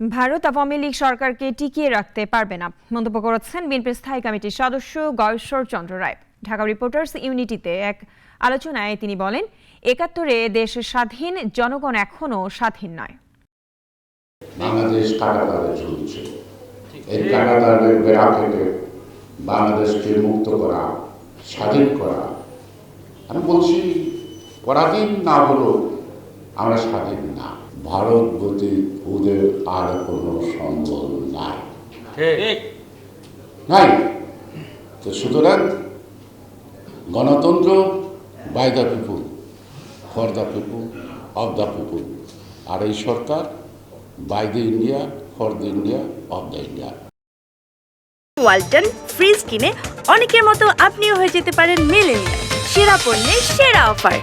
ভারত আওয়ামী লীগ সরকারকে টিকিয়ে রাখতে পারবে না। মন্তব্য করেছেন বিএনপির স্থায়ী কমিটির সদস্য গয়েশ্বর চন্দ্র রায়। ঢাকা রিপোর্টার্স ইউনিটিতে এক আলোচনায় তিনি বলেন, একাত্তরে দেশ স্বাধীন, জনগণ এখনও স্বাধীন নয়। বাংলাদেশ কারাগারে ঝুলছে। এই কারাগারের বেড়া থেকে বাংলাদেশকে মুক্ত করা, স্বাধীন করা। আমি বলছি না হলো আমরা স্বাধীন না। ভারত প্রতি ওদের আর কোনো সম্বল নাই। নাই? তো সুতরাং গণতন্ত্র by the people for the people of the people আর এই সরকার by the India for the India of the India Walton fridge কিনে অনেকের মতো আপনিও হয়ে যেতে পারেন মিলেনিয়াল। সেরা পণ্যের সেরা অফার।